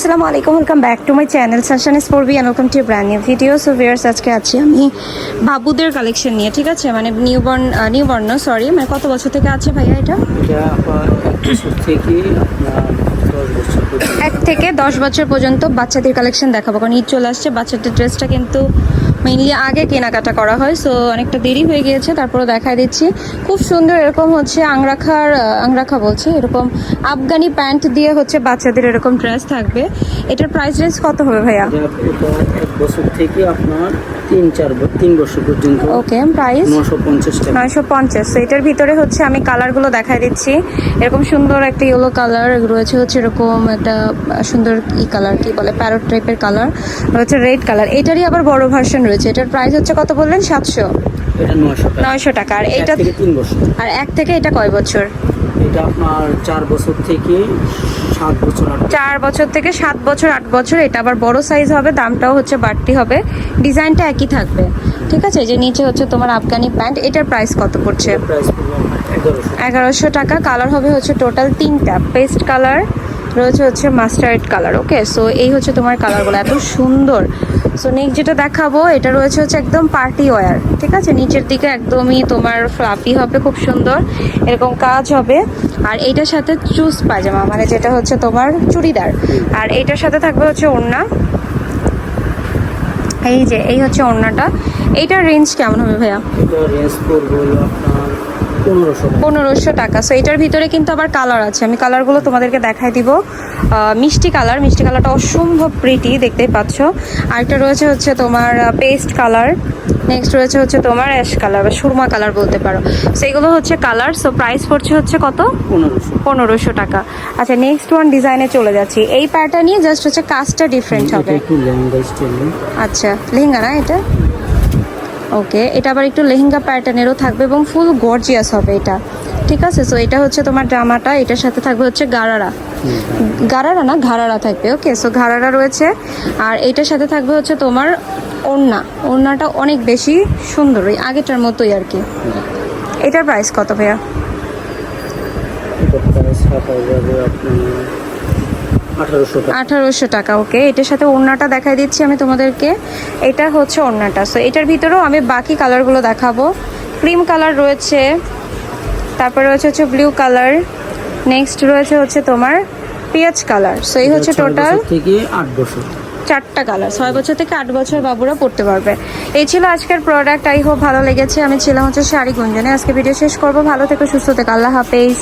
আসসালামু আলাইকুম welcome back to my channel সানশান স্পোর্বি and welcome to brand new video so viewers আজকে আছি আমি বাবুদের কালেকশন নিয়ে ঠিক আছে? মানে নিউবর্ন নিউবর্ন সরি মানে কত বছর থেকে আছে ভাইয়া এটা? এক থেকে দশ বছর পর্যন্ত। বাচ্চাদের কালেকশন দেখাবো কারণ ঈদ চলে আসছে বাচ্চাদের ড্রেসটা কিন্তু মেইনলি আগে কেনাকাটা করা হয় সো অনেকটা দেরি হয়ে গিয়েছে তারপরে দেখাই দিচ্ছি। খুব সুন্দর এরকম হচ্ছে আংরাখার আংরাখা বলছে, এরকম আফগানি প্যান্ট দিয়ে হচ্ছে বাচ্চাদের এরকম ড্রেস থাকবে। এটার প্রাইস রেঞ্জ কত হবে ভাইয়া? থেকে আপনার তিন চার তিন বছর পর্যন্ত। ওকে প্রাইস নশো পঞ্চাশ টাকা। নয়শো পঞ্চাশ। তো এটার ভিতরে হচ্ছে আমি কালারগুলো দেখাই দিচ্ছি। এরকম সুন্দর একটা ইয়েলো কালার রয়েছে হচ্ছে এরকম একটা সুন্দর ই কালার কি বলে প্যারট টাইপের কালার রয়েছে রেড কালার এটারই আবার বড় ভার্সন রয়েছে। এটার প্রাইস হচ্ছে কত বললেন? সাতশো। নয়শো টাকা। আর এইটা থেকে তিন বছর। আর এক থেকে এটা কয় বছর? এটা আপনার চার বছর থেকে সাত বছর চার বছর থেকে সাত বছর আট বছর এটা আবার বড় সাইজ হবে দামটাও হচ্ছে বাড়তি হবে। ডিজাইনটা একই থাকবে। ঠিক আছে? যে নিচে হচ্ছে তোমার আফগানি প্যান্ট এটার প্রাইস কত পড়ছে? এগারোশো। টাকা। কালার হবে হচ্ছে টোটাল তিনটা। পেস্ট কালার রয়েছে হচ্ছে মাস্টার্ড কালার ওকে সো এই হচ্ছে তোমার কালারগুলো এত সুন্দর। সো নেক্সট যেটা দেখাবো, এটা রয়েছে হচ্ছে একদম পার্টি ওয়্যার ঠিক আছে? নিচের দিকে একদমই তোমার ফ্লাফি হবে, খুব সুন্দর। এরকম কাজ হবে। আর এইটার সাথে চুজ পায়জামা মানে যেটা হচ্ছে তোমার চুড়িদার। আর এইটার সাথে থাকবে হচ্ছে ওড়না। এই যে, এই হচ্ছে ওড়নাটা। এইটার রেঞ্জ কেমন হবে ভাইয়া? পনেরোশো টাকা। সো এটার ভিতরে কিন্তু আবার কালার আছে। আমি কালারগুলো তোমাদেরকে দেখাই দিব। মিষ্টি কালার মিষ্টি কালারটা অসম্ভব প্রিটি দেখতেই পাচ্ছ। আরেকটা রয়েছে হচ্ছে তোমার পেস্ট কালার নেক্সট রয়েছে হচ্ছে তোমার অ্যাশ কালার বা সুরমা কালার বলতে পারো। সেগুলো হচ্ছে কালার সো প্রাইস পড়ছে হচ্ছে কত? পনেরোশো। টাকা। আচ্ছা নেক্সট ওয়ান ডিজাইনে চলে যাচ্ছি। এই প্যাটার্ন নিয়ে জাস্ট হচ্ছে কাজটা ডিফারেন্ট হবে। আচ্ছা লেহেঙ্গা না এটা? ওকে এটা আবার একটু লেহেঙ্গা প্যাটার্নেরও থাকবে এবং ফুল গর্জিয়াস হবে এটা। ঠিক আছে? সো এটা হচ্ছে তোমার জামাটা, এটার সাথে থাকবে হচ্ছে গারারা। গারারা না ঘাড়ারা থাকবে ওকে সো ঘাড়ারা রয়েছে। আর এটার সাথে থাকবে হচ্ছে তোমার ওড়না। ওড়নাটা অনেক বেশি সুন্দর, ওই আগেটার মতোই আর কি। এটার প্রাইস কত ভাইয়া এটা প্রাইস রাখা যাবে আপনার আঠারোশো টাকা। ওকে। এটার সাথে ওড়নাটা দেখাই দিচ্ছি আমি তোমাদেরকে। এটা হচ্ছে ওড়নাটা। সো এটার ভিতরেও আমি বাকি কালারগুলো দেখাবো। ক্রিম কালার রয়েছে তারপরে রয়েছে হচ্ছে ব্লু কালার নেক্সট রয়েছে হচ্ছে তোমার পেঁয়াজ কালার সো এই হচ্ছে টোটাল থেকে আট বছর। চারটা কালার ছয় বছর থেকে আট বছর বাবুরা পড়তে পারবে। এই ছিল আজকের প্রোডাক্ট আই হোপ ভালো লেগেছে। আমি ছিলাম হচ্ছে শাড়ি গুঞ্জনে। আজকে ভিডিও শেষ করব। ভালো থেকে সুস্থ থেকে। আল্লাহ হাফেজ।